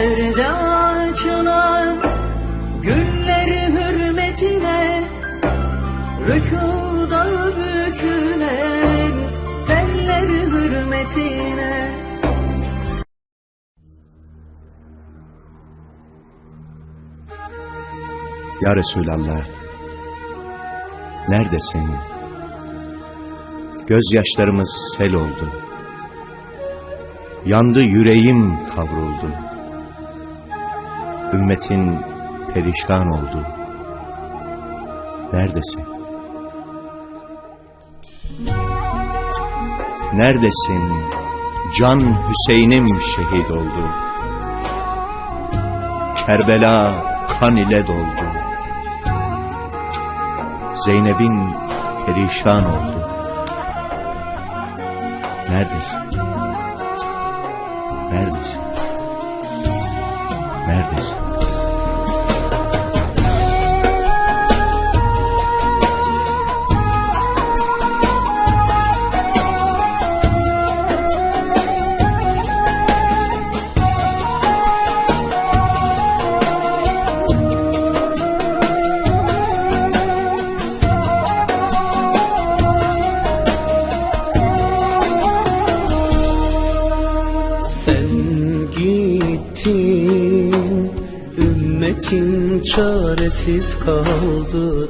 Yerde açılan gülleri hürmetine Rükuda bükülen belleri hürmetine Ya Resulallah, neredesin? Gözyaşlarımız sel oldu. Yandı yüreğim kavruldu. Ümmetin perişan oldu. Neredesin? Neredesin? Can Hüseyin'im şehit oldu. Kerbela kan ile doldu. Zeynep'in perişan oldu. Neredesin? Neredesin? Neredesin? Ümmetin çaresiz kaldı